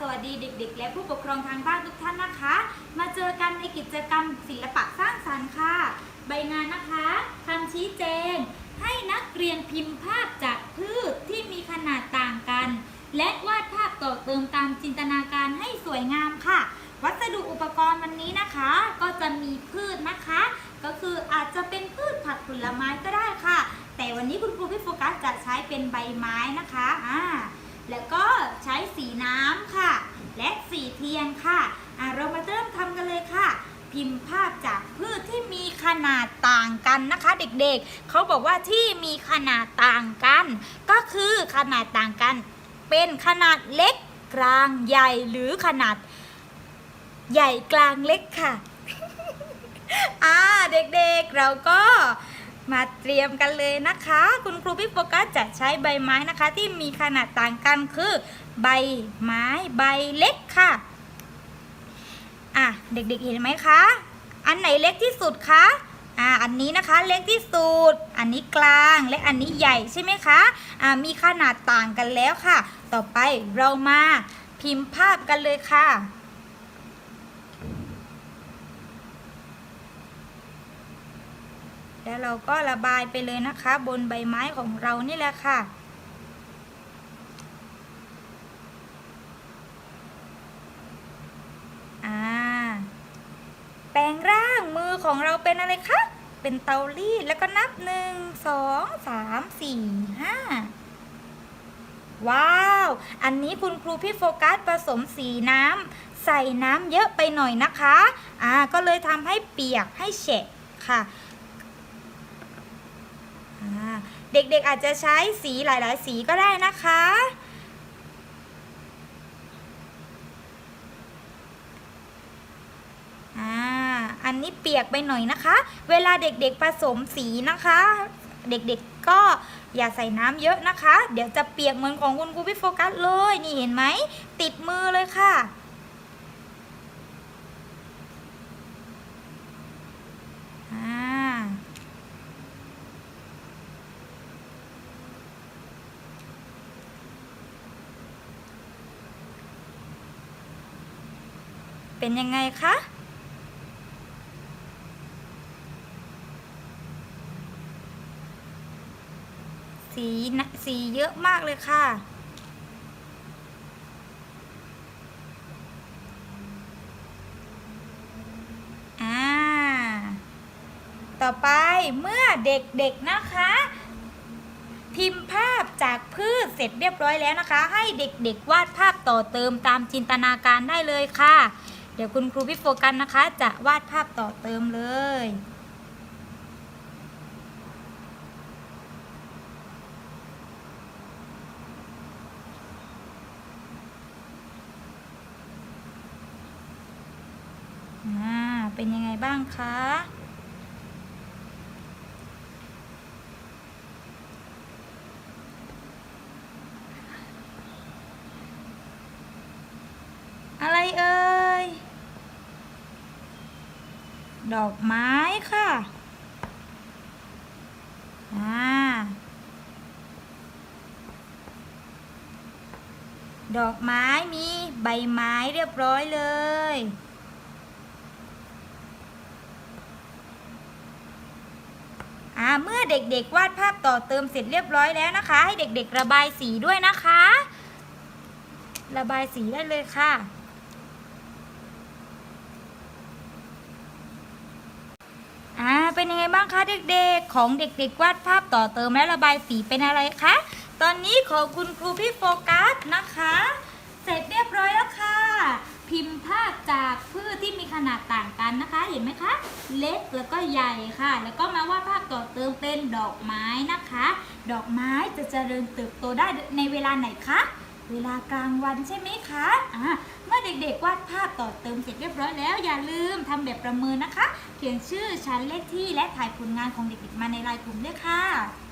สวัสดีเด็ก ๆ และผู้ปกครองทางบ้านทุกท่านนะคะ มาเจอกันในกิจกรรมศิลปะสร้างสรรค์ค่ะ ใบงานนะคะคำชี้แจง ให้นักเรียนพิมพ์ภาพจากพืชที่มีขนาดต่างกัน และวาดภาพต่อเติมตามจินตนาการให้สวยงามค่ะ วัสดุอุปกรณ์วันนี้นะคะ ก็จะมีพืชนะคะ ก็คืออาจจะเป็นพืชผักผลไม้ก็ได้ค่ะ แต่วันนี้คุณครูพี่โฟกัสจะใช้เป็นใบไม้นะคะอ่า แล้วก็ใช้สีน้ำค่ะ และสีเทียนค่ะอะ เรามาเริ่มทำกันเลยค่ะ พิมพ์ภาพจากพืชที่มีขนาดต่างกันนะคะ เด็กๆเขาบอกว่าที่มีขนาดต่างกัน ก็คือขนาดต่างกัน เป็นขนาดเล็กกลางใหญ่หรือขนาด ใหญ่กลางเล็กค่ะ อ่าเด็กๆเราก็ มาเตรียมกันเลยนะคะ คุณครูพี่โฟกัสจะใช้ใบไม้นะคะ ที่มีขนาดต่างกันคือ ใบไม้ใบเล็กค่ะ อะเด็กๆเห็นไหมคะ อันไหนเล็กที่สุดคะอ่าอันนี้นะคะเล็กที่สุด อันนี้กลางและอันนี้ใหญ่ใช่ไหมคะอ่ามีขนาดต่างกันแล้วค่ะ ต่อไปเรามาพิมพ์ภาพกันเลยค่ะ แล้วเราก็ระบายไปเลยนะคะ บนใบไม้ของเรานี่แหละค่ะ อ่า แปลงร่างมือของเราเป็นอะไรคะ เป็นเตารีดแล้วก็นับหนึ่งสองสามสี่ห้าว้าว อันนี้คุณครูพี่โฟกัสผสมสีน้ำใส่น้ำเยอะไปหน่อยนะคะ อ่า ก็เลยทำให้เปียกให้แฉะค่ะ อ่า เด็กๆอาจจะใช้สีหลายๆ สีก็ได้นะคะอ่าอันนี้เปียกไปหน่อยนะคะ เวลาเด็กๆผสมสีนะคะ เด็กๆก็อย่าใส่น้ำเยอะนะคะ เดี๋ยวจะเปียกเหมือนของคุณครูพี่โฟกัสเลย นี่เห็นไหม ติดมือเลยค่ะ อ่า เป็นยังไงคะ สีนะสีเยอะมากเลยค่ะ อ่า ต่อไปเมื่อเด็กๆนะคะพิมพ์ภาพจากพืชเสร็จเรียบร้อยแล้วนะคะ ให้เด็กๆวาดภาพต่อเติมตามจินตนาการได้เลยค่ะ เดี๋ยวคุณครูพี่โฟกันนะคะ จะวาดภาพต่อเติมเลยอ่าเป็นยังไงบ้างคะ อะไรเอ่ย ดอกไม้ค่ะอ่าดอกไม้มีใบไม้เรียบร้อยเลย อ่า เมื่อเด็กๆวาดภาพต่อเติมเสร็จเรียบร้อยแล้วนะคะ ให้เด็กๆระบายสีด้วยนะคะ ระบายสีได้เลยค่ะ อ่า เป็นยังไงบ้างคะเด็กๆ ของเด็กๆ วาดภาพต่อเติมและระบายสีเป็นอะไรคะ ตอนนี้ขอคุณครูพี่โฟกัสนะคะ เสร็จเรียบร้อยแล้วค่ะ พิมพ์ภาพจากพืชที่มีขนาดต่างกันนะคะ เห็นไหมคะ เล็กแล้วก็ใหญ่ค่ะ แล้วก็มาวาดภาพต่อเติมเป็นดอกไม้นะคะ ดอกไม้จะเจริญเติบโตได้ในเวลาไหนคะ เวลากลางวันใช่ไหมคะอ่าเมื่อเด็กๆวาดภาพต่อเติมเสร็จเรียบร้อยแล้ว อย่าลืมทำแบบประเมินนะคะ เขียนชื่อชั้นเลขที่และถ่ายผลงานของเด็กๆมาในลายกลุ่มด้วยค่ะ